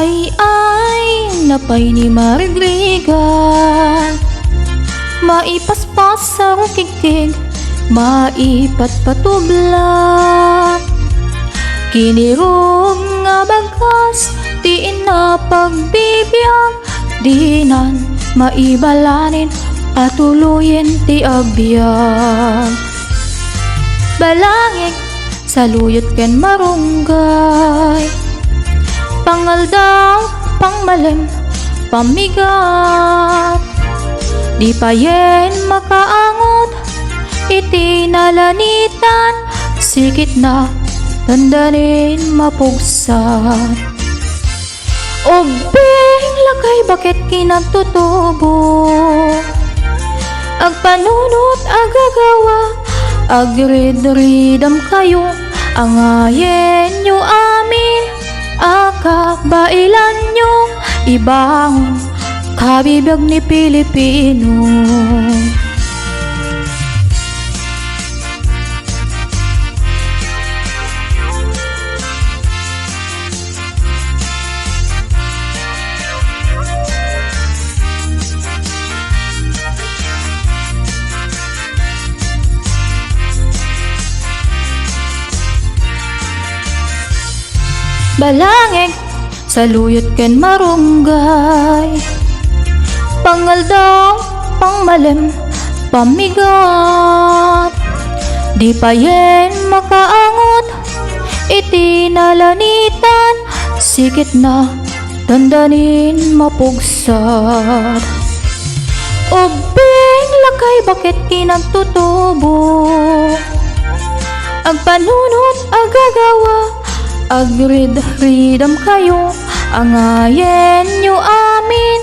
Ay ay napay ni Marigrigan Maipaspas sa kikig Maipat patubla Kinirog nga bagas Tiin na pagbibiyag Dinan maibalanin Patuloyin ti agbyag Balangig Saluyot ken marunggay Pangaldaw, pangmalim, pamigat. Di pa yen makaangot Iti nalanitan Sikit na Dandanin mapugsan. Obeng lakay bakit kinagtutubo Agpanunot agagawa Agrid-ridam kayo. Angayen nyo amin Ibangon Kabibig ni Pilipino. Balangig Saluyot ken marunggay. Pangaldaw, pangmalim, pamigat. Di pa yen makaangot Iti nalanitan Sikit na Dandanin mapugsat Ubing lakay bakit kinagtutubo Agpanunot agagawa Agrid-ridam kayo. Angayen nyo amin.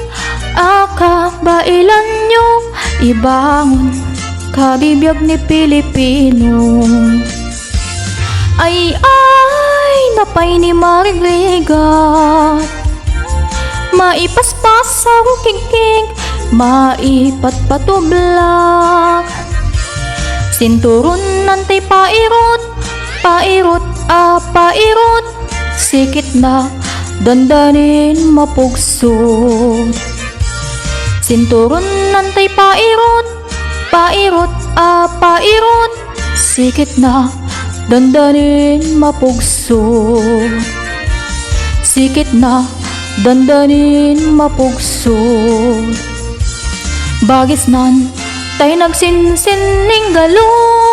Akabailan nyo. Ibangon Kabibiyag ni Pilipino. Ay ay Napay ni Marigliga Maipaspas sa kikig Maipat patublak Sinturon nantay pairot Pairot a pairot Sikit na Dandanin mapugsot Sinturon nantay pairot Pairot a pairot Sikit na Dandanin mapugsot Sikit na Dandanin mapugsot Bagis nan Tay nagsinsining galon